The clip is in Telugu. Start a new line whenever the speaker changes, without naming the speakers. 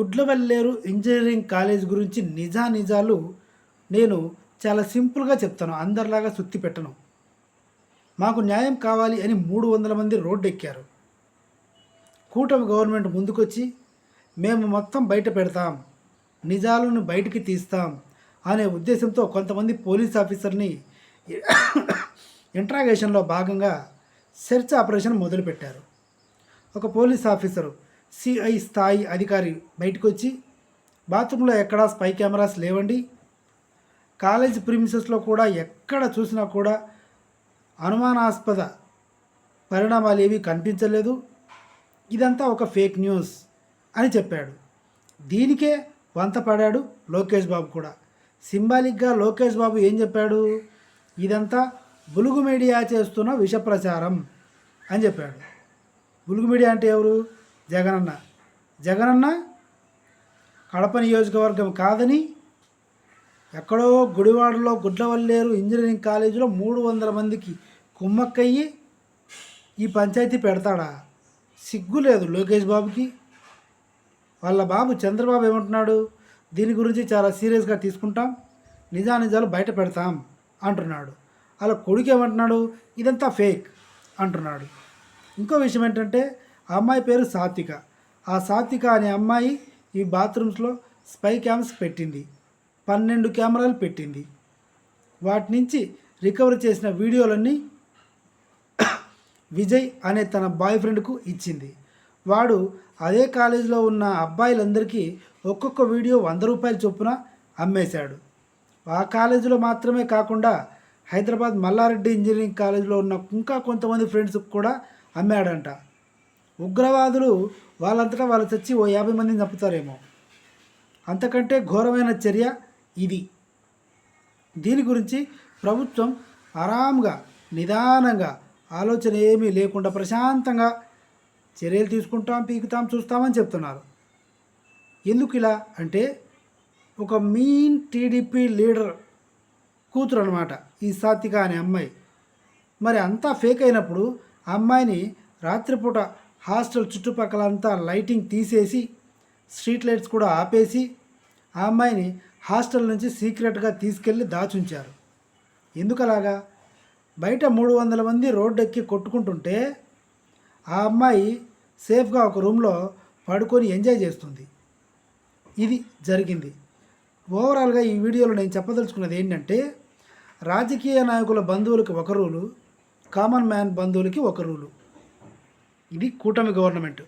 గుడ్లవల్లేరు ఇంజనీరింగ్ కాలేజ్ గురించి నిజా నిజాలు నేను చాలా సింపుల్గా చెప్తాను. అందరిలాగా సుత్తి పెట్టను. మాకు న్యాయం కావాలి అని మూడు వందల మంది రోడ్డు ఎక్కారు కూటమి గవర్నమెంట్ ముందుకొచ్చి మేము మొత్తం బయట పెడతాం నిజాలను బయటికి తీస్తాం అనే ఉద్దేశంతో కొంతమంది పోలీస్ ఆఫీసర్ని ఇంట్రాగేషన్లో భాగంగా సెర్చ్ ఆపరేషన్ మొదలుపెట్టారు. ఒక పోలీస్ ఆఫీసరు సిఐ స్థాయి అధికారి బయటకు వచ్చి బాత్రూంలో ఎక్కడా స్పై కెమెరాస్ లేవండి. కాలేజ్ ప్రిమిసెస్లో కూడా ఎక్కడ చూసినా కూడా అనుమానాస్పద పరిణామాలు ఏవి కనిపించలేదు. ఇదంతా ఒక ఫేక్ న్యూస్ అని చెప్పాడు. దీనికే వంత పడాడు లోకేష్ బాబు కూడా. సింబాలిక్గా లోకేష్ బాబు ఏం చెప్పాడు? ఇదంతా బులుగు మీడియా చేస్తున్న విష ప్రచారం అని చెప్పాడు. బులుగు మీడియా అంటే ఎవరు? జగనన్న. జగనన్న కడప నియోజకవర్గం కాదని ఎక్కడో గుడివాడలో గుడ్లవల్లేరు ఇంజనీరింగ్ కాలేజీలో మూడు వందల మందికి కుమ్మక్కయ్యి ఈ పంచాయతీ పెడతాడా? సిగ్గు లేదు లోకేష్ బాబుకి. వాళ్ళ బాబు చంద్రబాబు ఏమంటున్నాడు? దీని గురించి చాలా సీరియస్గా తీసుకుంటాం. నిజానిజాలు బయట పెడతాం అంటున్నాడు. అలా కొడుకు ఏమంటున్నాడు? ఇదంతా ఫేక్ అంటున్నాడు. ఇంకో విషయం ఏంటంటే ఆ అమ్మాయి పేరు సాత్విక. ఆ సాత్విక అనే అమ్మాయి ఈ బాత్రూమ్స్లో స్పై క్యామ్స్ పెట్టింది. పన్నెండు కెమెరాలు పెట్టింది. వాటి నుంచి రికవర్ చేసిన వీడియోలన్నీ విజయ్ అనే తన బాయ్ ఫ్రెండ్కు ఇచ్చింది. వాడు అదే కాలేజీలో ఉన్న అబ్బాయిలందరికీ ఒక్కొక్క వీడియో వంద రూపాయల చొప్పున అమ్మేశాడు. ఆ కాలేజీలో మాత్రమే కాకుండా హైదరాబాద్ మల్లారెడ్డి ఇంజనీరింగ్ కాలేజీలో ఉన్న ఇంకా కొంతమంది ఫ్రెండ్స్కి కూడా అమ్మాడంట. ఉగ్రవాదులు వాళ్ళంతటా వాళ్ళు చచ్చి ఓ యాభై మందిని చంపుతారేమో. అంతకంటే ఘోరమైన చర్య ఇది. దీని గురించి ప్రభుత్వం ఆరాంగా నిదానంగా ఆలోచన ఏమీ లేకుండా ప్రశాంతంగా చర్యలు తీసుకుంటాం పీకుతాం చూస్తామని చెప్తున్నారు. ఎందుకు ఇలా? అంటే ఒక మీన్ టీడీపీ లీడర్ కూతురు అనమాట ఈ సాత్విక అనే అమ్మాయి. మరి అంతా ఫేక్ అయినప్పుడు ఆ అమ్మాయిని రాత్రిపూట హాస్టల్ చుట్టుపక్కలంతా లైటింగ్ తీసేసి స్ట్రీట్ లైట్స్ కూడా ఆపేసి ఆ అమ్మాయిని హాస్టల్ నుంచి సీక్రెట్గా తీసుకెళ్ళి దాచుంచారు. ఎందుకలాగా? బయట మూడు వందల మంది రోడ్డు ఎక్కి కొట్టుకుంటుంటే ఆ అమ్మాయి సేఫ్గా ఒక రూమ్లో పడుకొని ఎంజాయ్ చేస్తుంది. ఇది జరిగింది. ఓవరాల్గా ఈ వీడియోలో నేను చెప్పదలుచుకున్నది ఏంటంటే రాజకీయ నాయకుల బంధువులకి ఒక రూలు కామన్ మ్యాన్ బంధువులకి ఒక రూలు. ఇది కూటమి గవర్నమెంట్.